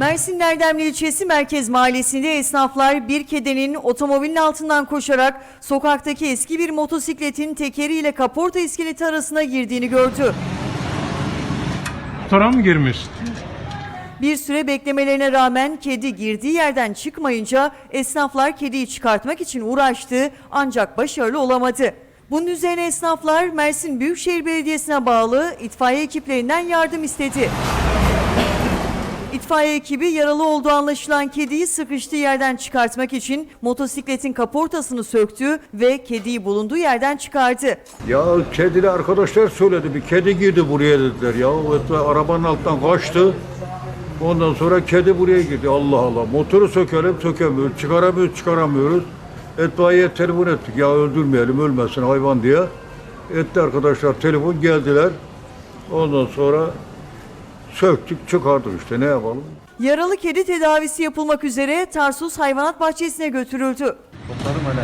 Mersin Erdemli ilçesi Merkez Mahallesi'nde esnaflar bir kedinin otomobilin altından koşarak sokaktaki eski bir motosikletin tekeriyle kaporta iskeleti arasına girdiğini gördü. Motora mı girmiş? Bir süre beklemelerine rağmen kedi girdiği yerden çıkmayınca esnaflar kediyi çıkartmak için uğraştı ancak başarılı olamadı. Bunun üzerine esnaflar Mersin Büyükşehir Belediyesi'ne bağlı itfaiye ekiplerinden yardım istedi. İtfaiye ekibi yaralı olduğu anlaşılan kediyi sıkıştığı yerden çıkartmak için motosikletin kaportasını söktü ve kediyi bulunduğu yerden çıkardı. Ya kedili arkadaşlar söyledi bir kedi girdi buraya dediler ya. Arabanın altından kaçtı. Ondan sonra kedi buraya girdi. Allah Allah. Motoru sökelim sökemiyoruz. Çıkaramıyoruz çıkaramıyoruz. Etfaiye telefon ettik ya öldürmeyelim ölmesin hayvan diye. Etti arkadaşlar telefon geldiler. Ondan sonra söktük çıkardık işte ne yapalım. Yaralı kedi tedavisi yapılmak üzere Tarsus Hayvanat Bahçesi'ne götürüldü. Komutanım hani